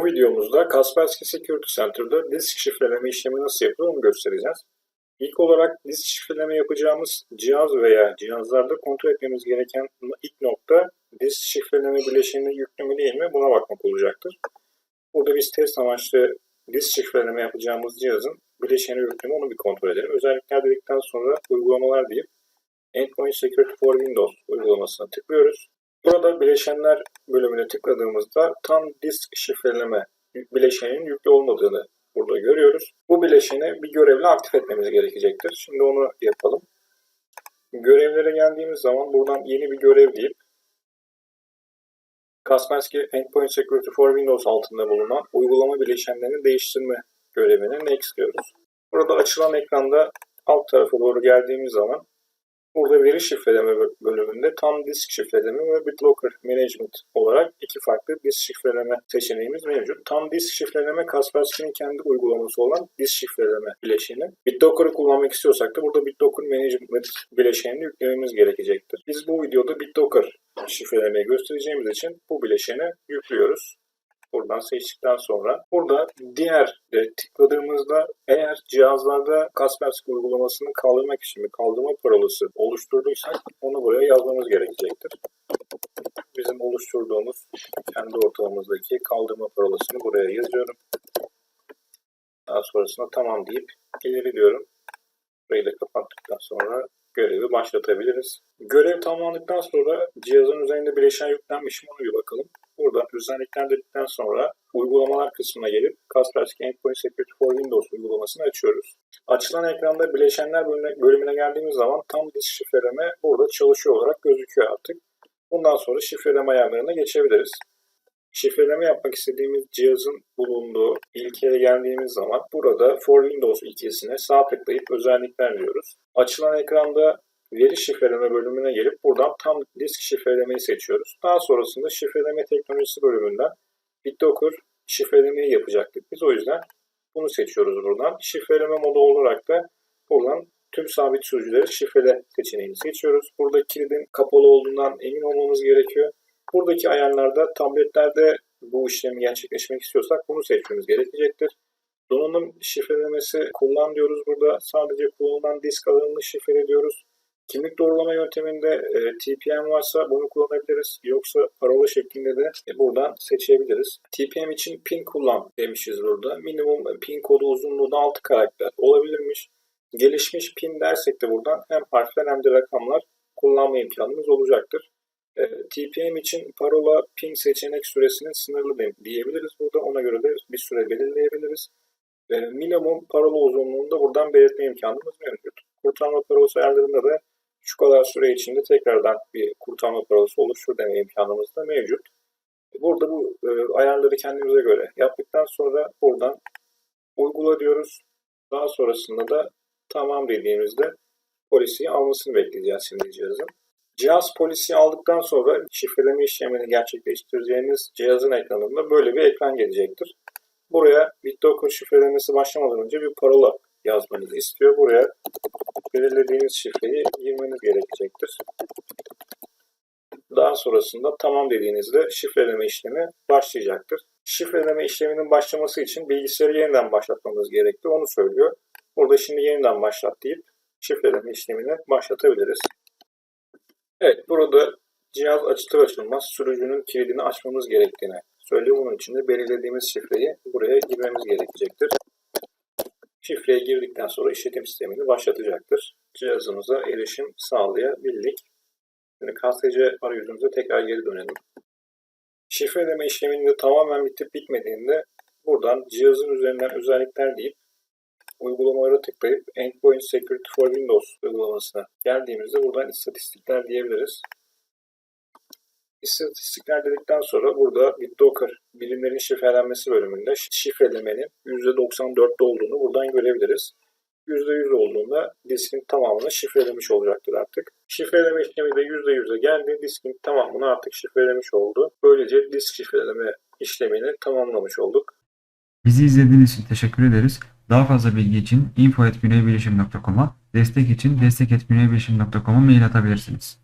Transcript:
Bu videomuzda Kaspersky Security Center'da disk şifreleme işlemi nasıl yapılır onu göstereceğiz. İlk olarak disk şifreleme yapacağımız cihaz veya cihazlarda kontrol etmemiz gereken ilk nokta disk şifreleme bileşeni yüklü mü değil mi buna bakmak olacaktır. Burada biz test amaçlı disk şifreleme yapacağımız cihazın bileşeni yüklü mü onu bir kontrol edelim. Özellikler dedikten sonra uygulamalar deyip Endpoint Security for Windows uygulamasına tıklıyoruz. Burada bileşenler bölümüne tıkladığımızda tam disk şifreleme bileşenin yüklü olmadığını burada görüyoruz. Bu bileşeni bir görevle aktif etmemiz gerekecektir. Şimdi onu yapalım. Görevlere geldiğimiz zaman buradan yeni bir görev deyip Kaspersky Endpoint Security for Windows altında bulunan uygulama bileşenlerini değiştirme görevine Next diyoruz. Burada açılan ekranda alt tarafa doğru geldiğimiz zaman Burada veri şifreleme bölümünde tam disk şifreleme ve BitLocker Management olarak iki farklı disk şifreleme seçeneğimiz mevcut. Tam disk şifreleme Kaspersky'nin kendi uygulaması olan disk şifreleme bileşeni. BitLocker'ı kullanmak istiyorsak da burada BitLocker Management bileşenini yüklememiz gerekecektir. Biz bu videoda BitLocker şifrelemeyi göstereceğimiz için bu bileşeni yüklüyoruz. Buradan seçtikten sonra burada diğer de tıkladığımızda eğer cihazlarda Kaspersky uygulamasını kaldırmak için bir kaldırma parolası oluşturduysak onu buraya yazmamız gerekecektir. Bizim oluşturduğumuz kendi ortalamamızdaki kaldırma parolasını buraya yazıyorum. Daha sonrasında tamam deyip ileri diyorum. Burayı da kapattıktan sonra görevi başlatabiliriz. Görev tamamlandıktan sonra cihazın üzerinde bileşen yüklenmiş mi onu bir bakalım. Buradan özellikler dedikten sonra uygulamalar kısmına gelip Kaspersky Endpoint Security for Windows uygulamasını açıyoruz. Açılan ekranda bileşenler bölümüne, bölümüne geldiğimiz zaman tam disk şifreleme burada çalışıyor olarak gözüküyor artık. Bundan sonra şifreleme ayarlarına geçebiliriz. Şifreleme yapmak istediğimiz cihazın bulunduğu ilkeye geldiğimiz zaman burada For Windows ilkesine sağ tıklayıp özellikler diyoruz. Açılan ekranda veri şifreleme bölümüne gelip buradan tam disk şifrelemeyi seçiyoruz. Daha sonrasında şifreleme teknolojisi bölümünden BitLocker şifrelemeyi yapacaktık. Biz o yüzden bunu seçiyoruz buradan. Şifreleme modu olarak da buradan tüm sabit sürücüleri şifrele seçeneğini seçiyoruz. Burada kilidin kapalı olduğundan emin olmamız gerekiyor. Buradaki ayarlarda tabletlerde bu işlemi gerçekleşmek istiyorsak bunu seçmemiz gerekecektir. Donanım şifrelemesi kullan diyoruz burada. Sadece kullanılan disk alanını şifreliyoruz. Kimlik doğrulama yönteminde e, TPM varsa bunu kullanabiliriz. Yoksa parola şeklinde de e, buradan seçebiliriz. TPM için pin kullan demişiz burada. Minimum pin kodu uzunluğu da 6 karakter olabilirmiş. Gelişmiş pin dersek de buradan hem harfler hem de rakamlar kullanma imkanımız olacaktır. E, TPM için parola pin seçenek süresinin sınırlı diyebiliriz burada. Ona göre de bir süre belirleyebiliriz. E, minimum parola uzunluğunu da buradan belirtme imkanımız mevcut. Kurtarma parolası ayarlarında da şu kadar süre içinde tekrardan bir kurtarma parası oluşur deme imkanımız da mevcut. Burada bu e, ayarları kendimize göre yaptıktan sonra buradan uygula diyoruz. Daha sonrasında da tamam dediğimizde polisiyi almasını bekleyeceğiz şimdi cihazın. Cihaz polisiyi aldıktan sonra şifreleme işlemini gerçekleştireceğiniz cihazın ekranında böyle bir ekran gelecektir. Buraya BitToken şifrelemesi başlamadan önce bir parola yazmanızı istiyor. Buraya belirlediğiniz şifreyi girmeniz gerekecektir. Daha sonrasında tamam dediğinizde şifreleme işlemi başlayacaktır. Şifreleme işleminin başlaması için bilgisayarı yeniden başlatmamız gerekti. Onu söylüyor. Burada şimdi yeniden başlat deyip şifreleme işlemini başlatabiliriz. Evet burada cihaz açılır açılmaz sürücünün kilidini açmamız gerektiğini söylüyor. Bunun için de belirlediğimiz şifreyi buraya girmemiz gerekecektir. Şifreye girdikten sonra işletim sistemini başlatacaktır. Cihazımıza erişim sağlayabildik. Şimdi KSC arayüzümüze tekrar geri dönelim. Şifreleme işleminin de tamamen bitip bitmediğinde buradan cihazın üzerinden özellikler deyip uygulamalara tıklayıp Endpoint Security for Windows uygulamasına geldiğimizde buradan istatistikler diyebiliriz. İstatistikler dedikten sonra burada BitDocker bilimlerin şifrelenmesi bölümünde şifrelemenin %94'te olduğunu buradan görebiliriz. %100 olduğunda diskin tamamını şifrelemiş olacaktır artık. Şifreleme işlemi de %100'e geldi. Diskin tamamını artık şifrelemiş oldu. Böylece disk şifreleme işlemini tamamlamış olduk. Bizi izlediğiniz için teşekkür ederiz. Daha fazla bilgi için info.güneybilişim.com'a, destek için destek.güneybilişim.com'a mail atabilirsiniz.